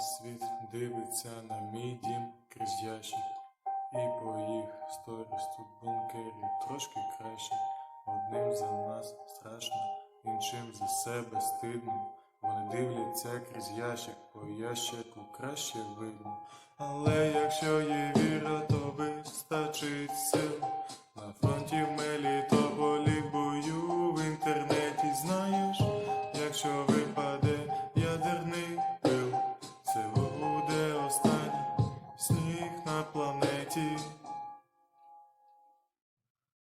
Світ дивиться на мій дім крізь ящик. І по їх сторісту бункерів бункері трошки краще. Одним за нас страшно, іншим за себе стидно. Вони дивляться крізь ящик, по ящику краще видно. Але якщо є віра, то вистачить планеті.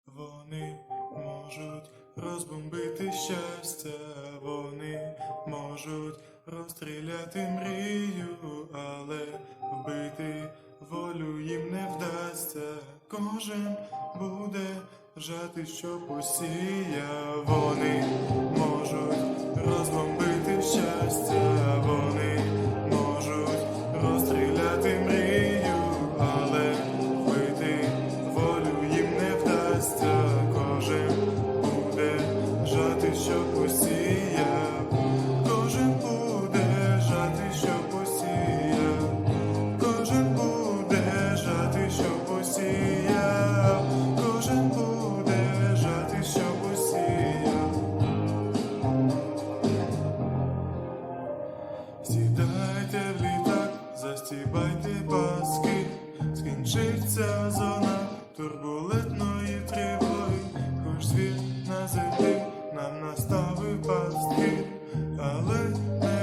Вони можуть розбомбити щастя, вони можуть розстріляти мрію, але вбити волю їм не вдасться. Кожен буде жати, що посіяв. Вони можуть розбомбити щастя, вони що. Кожен буде що посіяв. Кожен буде жати, що посіяв. Кожен буде що посіяв. Сідайте літак, застібайте паски, скінчиться зона турбулентної тривоги, хоч світ на землі нам наставив пастки, але небеса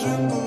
tremble.